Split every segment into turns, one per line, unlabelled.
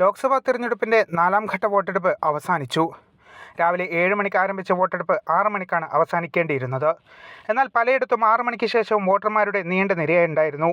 ലോക്സഭാ തിരഞ്ഞെടുപ്പിന്റെ നാലാം ഘട്ട വോട്ടെടുപ്പ് അവസാനിച്ചു. രാവിലെ ഏഴ് മണിക്ക് ആരംഭിച്ച വോട്ടെടുപ്പ് ആറ് മണിക്കാണ് അവസാനിക്കേണ്ടിയിരുന്നത്. എന്നാൽ പലയിടത്തും ആറ് മണിക്ക് ശേഷവും വോട്ടർമാരുടെ നീണ്ട നിരയുണ്ടായിരുന്നു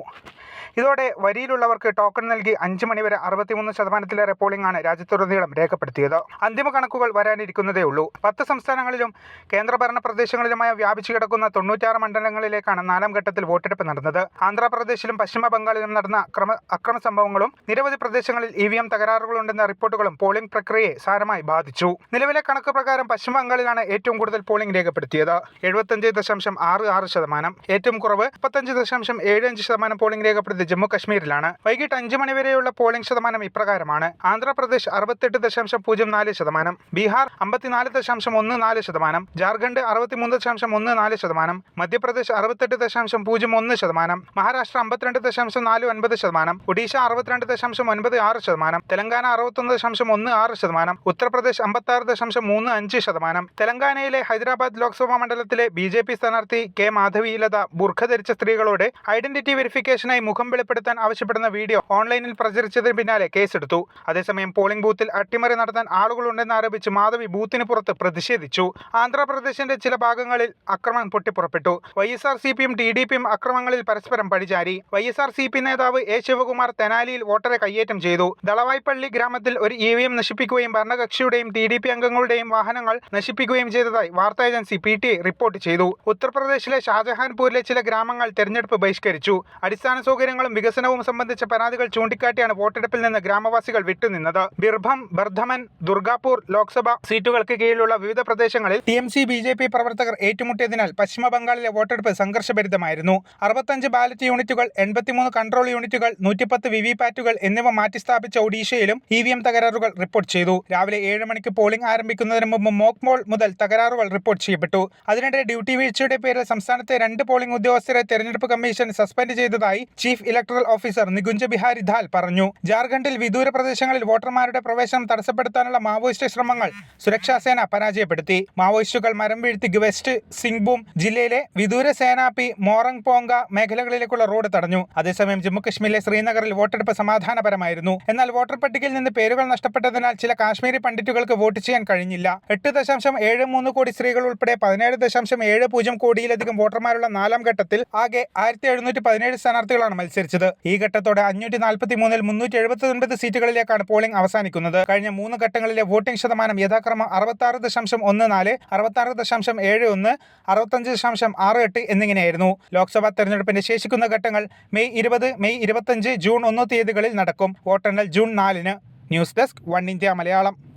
ഇതോടെ വരിയിലുള്ളവർക്ക് ടോക്കൺ നൽകി അഞ്ച് മണിവരെ അറുപത്തിമൂന്ന് ശതമാനത്തിലേറെ പോളിംഗ് ആണ് രാജ്യത്തുടനീളം രേഖപ്പെടുത്തിയത്. അന്തിമ കണക്കുകൾ വരാനിരിക്കുന്നതേ ഉള്ളൂ. പത്ത് സംസ്ഥാനങ്ങളിലും കേന്ദ്രഭരണ പ്രദേശങ്ങളിലുമായി വ്യാപിച്ചു കിടക്കുന്ന തൊണ്ണൂറ്റാറ് മണ്ഡലങ്ങളിലേക്കാണ് നാലാം ഘട്ടത്തിൽ വോട്ടെടുപ്പ് നടന്നത്. ആന്ധ്രാപ്രദേശിലും പശ്ചിമ ബംഗാളിലും നടന്ന അക്രമ അക്രമ സംഭവങ്ങളും നിരവധി പ്രദേശങ്ങളിൽ ഇ വി എം തകരാറുകളുണ്ടെന്ന റിപ്പോർട്ടുകളും പോളിംഗ് പ്രക്രിയയെ സാരമായി ബാധിച്ചു. നിലവിലെ കണക്ക് പ്രകാരം പശ്ചിമ ബംഗാളിലാണ് ഏറ്റവും കൂടുതൽ പോളിംഗ് രേഖപ്പെടുത്തിയത്. എഴുപത്തഞ്ച് ദശാംശം ആറ് ആറ് ശതമാനം. ഏറ്റവും കുറവ് മുപ്പത്തഞ്ച് ദശാംശം ഏഴ് അഞ്ച് ശതമാനം പോളിംഗ് രേഖപ്പെടുത്തിയത് ജമ്മു കശ്മീരിലാണ് വൈകിട്ട് അഞ്ച് മണിവരെയുള്ള പോളിംഗ് ശതമാനം ഇപ്രകാരമാണ്. ആന്ധ്രാപ്രദേശ് അറുപത്തെട്ട് ദശാംശം പൂജ്യം നാല് ശതമാനം. ബീഹാർ അമ്പത്തിനാല് ദശാംശം ഒന്ന് നാല് ശതമാനം. ജാർഖണ്ഡ് അറുപത്തിമൂന്ന് ദശാംശം ഒന്ന് നാല് ശതമാനം. മധ്യപ്രദേശ് അറുപത്തെട്ട് ദശാംശം പൂജ്യം ഒന്ന് ശതമാനം. മഹാരാഷ്ട്ര അമ്പത്തിരണ്ട് ദശാംശം നാല് ഒൻപത് ശതമാനം. ഒഡീഷ അറുപത്തിരണ്ട് ദശാംശം ഒൻപത് ആറ് ശതമാനം. തെലങ്കാന അറുപത്തൊന്ന് ദശാംശം ഒന്ന് ആറ് ശതമാനം. ഉത്തർപ്രദേശ് അമ്പത്തി ആറ് ദശാംശം മൂന്ന് അഞ്ച് ശതമാനം. തെലങ്കാനയിലെ ഹൈദരാബാദ് ലോക്സഭാ മണ്ഡലത്തിലെ ബി ജെ പി സ്ഥാനാർത്ഥി കെ മാധവിലത ബുർഖ ധരിച്ച സ്ത്രീകളോട് ഐഡന്റിറ്റി വെരിഫിക്കേഷനായി മുഖം വെളിപ്പെടുത്താൻ ആവശ്യപ്പെടുന്ന വീഡിയോ ഓൺലൈനിൽ പ്രചരിച്ചതിന് പിന്നാലെ കേസെടുത്തു. അതേസമയം പോളിംഗ് ബൂത്തിൽ അട്ടിമറി നടത്താൻ ആളുകളുണ്ടെന്ന് ആരോപിച്ച് മാധവി ബൂത്തിന് പുറത്ത് പ്രതിഷേധിച്ചു. ആന്ധ്രാപ്രദേശിന്റെ ചില ഭാഗങ്ങളിൽ അക്രമം പൊട്ടിപ്പുറപ്പെട്ടു. വൈ എസ് ആർ സി പിയും ടി ഡി പിയും അക്രമങ്ങളിൽ പരസ്പരം പഴിചാരി Y S R C P നേതാവ് എ ശിവകുമാർ തെനാലിയിൽ വോട്ടറെ കയ്യേറ്റം ചെയ്തു. ദളവായ്പള്ളി ഗ്രാമത്തിൽ ഒരു ഇ വി എം നശിപ്പിക്കുകയും ഭരണകക്ഷിയുടെയും ടി ഡി പി അംഗങ്ങളുടെയും വാഹനങ്ങൾ നശിപ്പിക്കുകയും ചെയ്തതായി വാർത്താ ഏജൻസി പി ടി റിപ്പോർട്ട് ചെയ്തു. ഉത്തർപ്രദേശിലെ ഷാജഹാൻപൂരിലെ ചില ഗ്രാമങ്ങൾ തെരഞ്ഞെടുപ്പ് ബഹിഷ്കരിച്ചു. അടിസ്ഥാന സൗകര്യങ്ങളും വികസനവും സംബന്ധിച്ച പരാതികൾ ചൂണ്ടിക്കാട്ടിയാണ് വോട്ടെടുപ്പിൽ നിന്ന് ഗ്രാമവാസികൾ വിട്ടുനിന്നത്. ബിർഭം ബർധമൻ ദുർഗാപൂർ ലോക്സഭ സീറ്റുകൾക്ക് കീഴിലുള്ള വിവിധ പ്രദേശങ്ങളിൽ T M C B J P പ്രവർത്തകർ ഏറ്റുമുട്ടിയതിനാൽ പശ്ചിമ ബംഗാളിലെ വോട്ടെടുപ്പ് സംഘർഷഭരിതമായിരുന്നു. അറുപത്തഞ്ച് ബാലറ്റ് യൂണിറ്റുകൾ എൺപത്തിമൂന്ന് കൺട്രോൾ യൂണിറ്റുകൾ നൂറ്റിപ്പത്ത് വി വി പാറ്റുകൾ എന്നിവ മാറ്റിസ്ഥാപിച്ച ഒഡീഷയിലും ഇ വി എം തകരാറുകൾ റിപ്പോർട്ട് ചെയ്തു. രാവിലെ ഏഴ് മണിക്ക് പോളിംഗ് ആരംഭിക്കുന്നതിന് മുമ്പ് മോക്ക് മോൾ മുതൽ തകരാറുകൾ റിപ്പോർട്ട് ചെയ്യപ്പെട്ടു. അതിനിടെ ഡ്യൂട്ടി വീഴ്ചയുടെ പേരിൽ സംസ്ഥാനത്തെ രണ്ട് പോളിംഗ് ഉദ്യോഗസ്ഥരെ തെരഞ്ഞെടുപ്പ് കമ്മീഷൻ സസ്പെൻഡ് ചെയ്തതായി chief electoral officer Nikunja Bihari Dhal പറഞ്ഞു. ജാർഖണ്ഡിൽ വിദൂര പ്രദേശങ്ങളിൽ വോട്ടർമാരുടെ പ്രവേശനം തടസ്സപ്പെടുത്താനുള്ള മാവോയിസ്റ്റ് ശ്രമങ്ങൾ സുരക്ഷാ സേന പരാജയപ്പെടുത്തി. മാവോയിസ്റ്റുകൾ മരം വീഴ്ത്തി വെസ്റ്റ് സിംഗ്ബൂം ജില്ലയിലെ വിദൂര സേനാപി മോറങ് പോങ്ക മേഖലകളിലേക്കുള്ള റോഡ് തടഞ്ഞു. അതേസമയം ജമ്മുകശ്മീരിലെ ശ്രീനഗറിൽ വോട്ടെടുപ്പ് സമാധാനപരമായിരുന്നു. എന്നാൽ വോട്ടർ പട്ടികയിൽ നിന്ന് പേരുകൾ നഷ്ടപ്പെട്ടതിനാൽ ചില കാശ്മീരി പണ്ഡിറ്റുകൾക്ക് വോട്ട് ചെയ്യാൻ കഴിഞ്ഞില്ല. എട്ട് ദശാംശം ഏഴ് മൂന്ന് കോടി സ്ത്രീകൾ ഉൾപ്പെടെ പതിനേഴ് ദശാംശം ഏഴ് പൂജ്യം കോടിയിലധികം വോട്ടർമാരുള്ള നാലാം ഘട്ടത്തിൽ ആകെ ആയിരത്തി എഴുന്നൂറ്റി പതിനേഴ് സ്ഥാനാർത്ഥികളാണ് മത്സരിച്ചത് ഈ ഘട്ടത്തോടെ അഞ്ഞൂറ്റി നാൽപ്പത്തി മൂന്നിൽ മുന്നൂറ്റി എഴുപത്തി ഒൻപത് സീറ്റുകളിലേക്കാണ് പോളിംഗ് അവസാനിക്കുന്നത്. കഴിഞ്ഞ മൂന്ന് ഘട്ടങ്ങളിലെ വോട്ടിംഗ് ശതമാനം യഥാക്രമം അറുപത്തി ആറ് ദശാംശം ഒന്ന് നാല് അറുപത്തി ആറ് ദശാംശം ഏഴ് ഒന്ന് അറുപത്തഞ്ച് ദശാംശം ആറ് എട്ട് എന്നിങ്ങനെയായിരുന്നു. ലോക്സഭാ തെരഞ്ഞെടുപ്പിന്റെ ശേഷിക്കുന്ന ഘട്ടങ്ങൾ മെയ് ഇരുപത് മെയ് ഇരുപത്തഞ്ച് ജൂൺ ഒന്ന് തീയതികളിൽ നടക്കും. വോട്ടെണ്ണൽ ജൂൺ നാലിന്. News desk one India Malayalam.